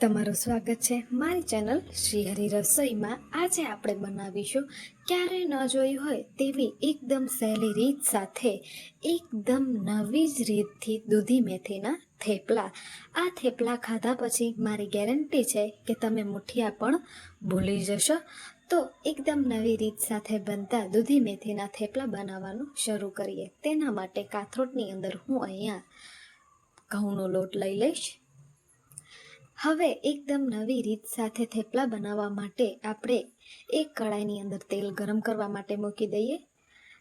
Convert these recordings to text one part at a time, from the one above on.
તમારું સ્વાગત છે મારી ચેનલ શ્રીહરી રસોઈમાં આજે આપણે બનાવીશું ક્યારે ન જોઈ હોય તેવી એકદમ સહેલી રીત સાથે, એકદમ નવી જ રીતથી દૂધી મેથીના થેપલા. આ થેપલા ખાધા પછી મારી ગેરંટી છે કે તમે મુઠિયા પણ ભૂલી જશો. તો એકદમ નવી રીત સાથે બનતા દૂધી મેથીના થેપલા બનાવવાનું શરૂ કરીએ. તેના માટે કાથરોટની અંદર હું અહીંયા ઘઉંનો લોટ લઈ લઈશ. હવે એકદમ નવી રીત સાથે થેપલા બનાવવા માટે આપણે એક કડાઈની અંદર તેલ ગરમ કરવા માટે મૂકી દઈએ.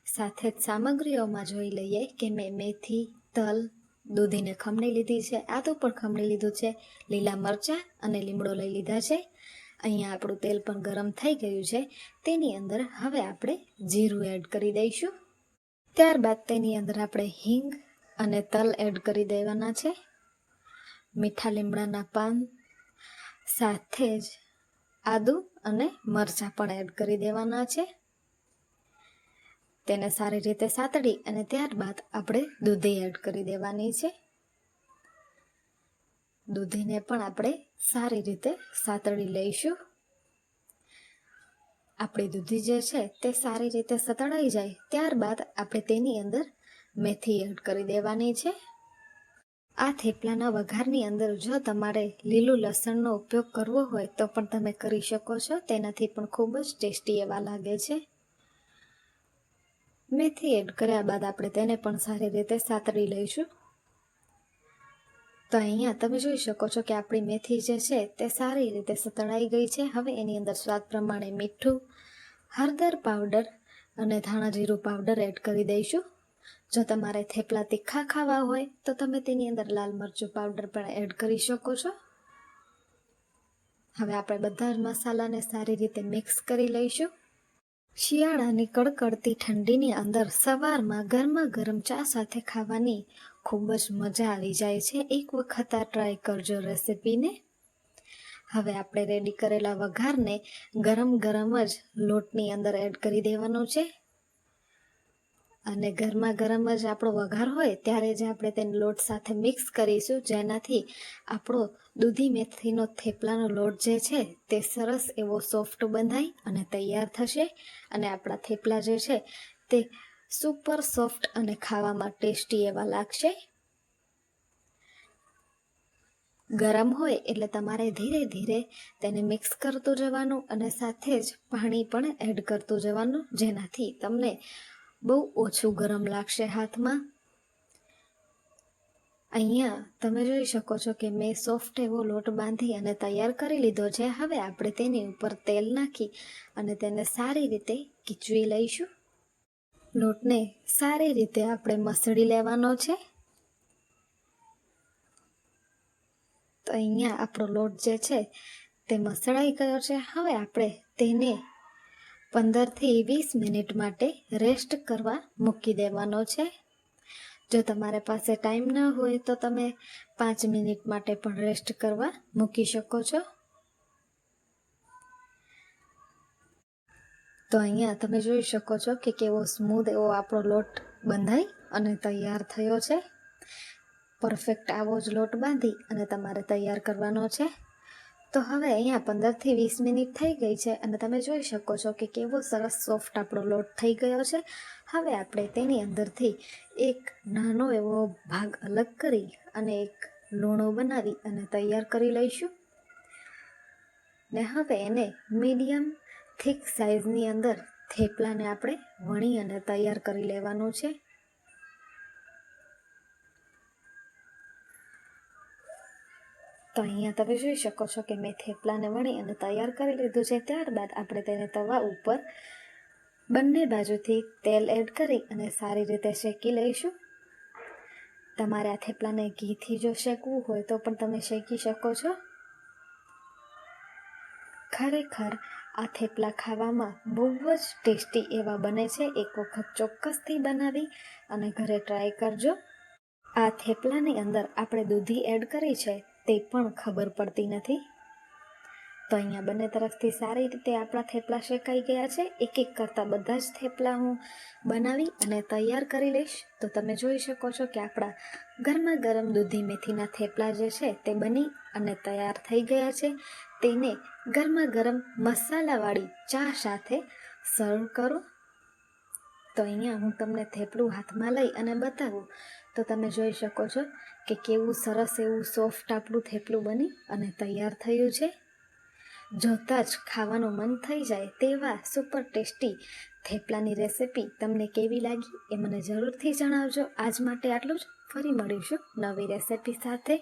સાથે જ સામગ્રીઓમાં જોઈ લઈએ કે મેં મેથી, તલ, દૂધીને ખમણી લીધી છે. આદુ પણ ખમણી લીધું છે. લીલા મરચાં અને લીમડો લઈ લીધા છે. અહીંયા આપણું તેલ પણ ગરમ થઈ ગયું છે. તેની અંદર હવે આપણે જીરું એડ કરી દઈશું. ત્યારબાદ તેની અંદર આપણે હિંગ અને તલ એડ કરી દેવાના છે. મીઠા લીમડાના પાન, સાથે જ આદુ અને મરચાં પણ એડ કરી દેવાના છે. તેને સારી રીતે સાતડી અને ત્યારબાદ આપણે દૂધી એડ કરી દેવાની છે. દૂધીને પણ આપણે સારી રીતે સાતળી લઈશું. આપણી દૂધી જે છે તે સારી રીતે સતળાઈ જાય ત્યારબાદ આપણે તેની અંદર મેથી એડ કરી દેવાની છે. આ થેપલાના વઘારની અંદર જો તમારે લીલું લસણનો ઉપયોગ કરવો હોય તો પણ તમે કરી શકો છો. તેનાથી પણ ખૂબ જ ટેસ્ટી એવા લાગે છે. મેથી એડ કર્યા બાદ આપણે તેને પણ સારી રીતે સાતળી લઈશું. તો અહીંયા તમે જોઈ શકો છો કે આપણી મેથી જે છે તે સારી રીતે સતળાઈ ગઈ છે. હવે એની અંદર સ્વાદ પ્રમાણે મીઠું, હળદર પાવડર અને ધાણા જીરું પાવડર એડ કરી દઈશું. જો તમારે થેપલા તીખા ખાવા હોય, તો તમે તેની અંદર લાલ મરચું પાવડર પણ એડ કરી શકો છો. હવે આપણે બધા જ મસાલાને સારી રીતે મિક્સ કરી લઈશું. શિયાળાની કડકડતી ઠંડીની અંદર સવારમાં ગરમા ગરમ ચા સાથે ખાવાની ખૂબ જ મજા આવી જાય છે. એક વખત આ ટ્રાય કરજો રેસીપીને. હવે આપણે રેડી કરેલા વઘારને ગરમ ગરમ જ લોટની અંદર એડ કરી દેવાનું છે. અને ગરમા ગરમ જ આપણો વઘાર હોય ત્યારે જ આપણે તેને લોટ સાથે મિક્સ કરીશું. જેનાથી આપણો દૂધી મેથીનો થેપલાનો લોટ જે છે તે સરસ એવો સોફ્ટ બંધાય અને તૈયાર થશે. અને આપણા થેપલા જે છે તે સુપર સોફ્ટ અને ખાવામાં ટેસ્ટી એવા લાગશે. ગરમ હોય એટલે તમારે ધીરે ધીરે તેને મિક્સ કરતું જવાનું અને સાથે જ પાણી પણ એડ કરતું જવાનું. જેનાથી તમને બહુ ઓછું ગરમ લાગશે હાથમાં. અહીંયા તમે જોઈ શકો છો કે મેં સોફ્ટ એવો લોટ બાંધી અને તૈયાર કરી લીધો છે. હવે આપણે તેની ઉપર તેલ નાખી અને તેને સારી રીતે કીચવી લઈશું. લોટને સારી રીતે આપણે મસળી લેવાનો છે. તો અહીંયા આપણો લોટ જે છે તે મસળાઈ ગયો છે. હવે આપણે તેને પંદરથી વીસ મિનિટ માટે રેસ્ટ કરવા મૂકી દેવાનો છે. જો તમારા પાસે ટાઈમ ન હોય તો તમે પાંચ મિનિટ માટે પણ રેસ્ટ કરવા મૂકી શકો છો. તો અહીંયા તમે જોઈ શકો છો કે કેવો સ્મૂધ એવો આપણો લોટ બંધાઈ અને તૈયાર થયો છે. પરફેક્ટ આવો જ લોટ બાંધી અને તમારે તૈયાર કરવાનો છે. તો હવે અહીંયા પંદરથી વીસ મિનિટ થઈ ગઈ છે અને તમે જોઈ શકો છો કે કેવો સરસ સોફ્ટ આપણો લોટ થઈ ગયો છે. હવે આપણે તેની અંદરથી એક નાનો એવો ભાગ અલગ કરી અને એક લૂણો બનાવી અને તૈયાર કરી લઈશું. ને હવે એને મીડિયમ થીક સાઇઝની અંદર થેપલાને આપણે વણી અને તૈયાર કરી લેવાનું છે. તો અહીંયા તમે જોઈ શકો છો કે મેં થેપલાને વણી અને તૈયાર કરી લીધું છે. ત્યારબાદ આપણે તેને તવા ઉપર બંને બાજુથી તેલ એડ કરી અને સારી રીતે શેકી લઈશું. તમારે આ થેપલાને ઘીથી જો શેકવું હોય તો પણ તમે શેકી શકો છો. ખરેખર આ થેપલા ખાવામાં બહુ જ ટેસ્ટી એવા બને છે. એક વખત ચોક્કસથી બનાવી અને ઘરે ટ્રાય કરજો. આ થેપલાની અંદર આપણે દૂધી એડ કરી છે. તે પણ ખબર પડતી નથી. તો અહીંયા બંને તરફથી સારી રીતે આપણા થેપલા શેકાઈ ગયા છે. એક એક કરતાં બધા જ થેપલા હું બનાવી અને તૈયાર કરી લઈશ. તો તમે જોઈ શકો છો કે આપણા ગરમા ગરમ દૂધી મેથીના થેપલા જે છે તે બની અને તૈયાર થઈ ગયા છે. તેને ગરમા ગરમ મસાલાવાળી ચા સાથે સર્વ કરો. તો અહીંયા હું તમને થેપલું હાથમાં લઈ અને બતાવું. તો તમે જોઈ શકો છો કે કેવું સરસ એવું સોફ્ટ આપણું થેપલું બની અને તૈયાર થયું છે. જોતાં જ ખાવાનું મન થઈ જાય તેવા સુપર ટેસ્ટી થેપલાની રેસિપી તમને કેવી લાગી એ મને જરૂરથી જણાવજો. આજ માટે આટલું જ. ફરી મળીશું નવી રેસિપી સાથે.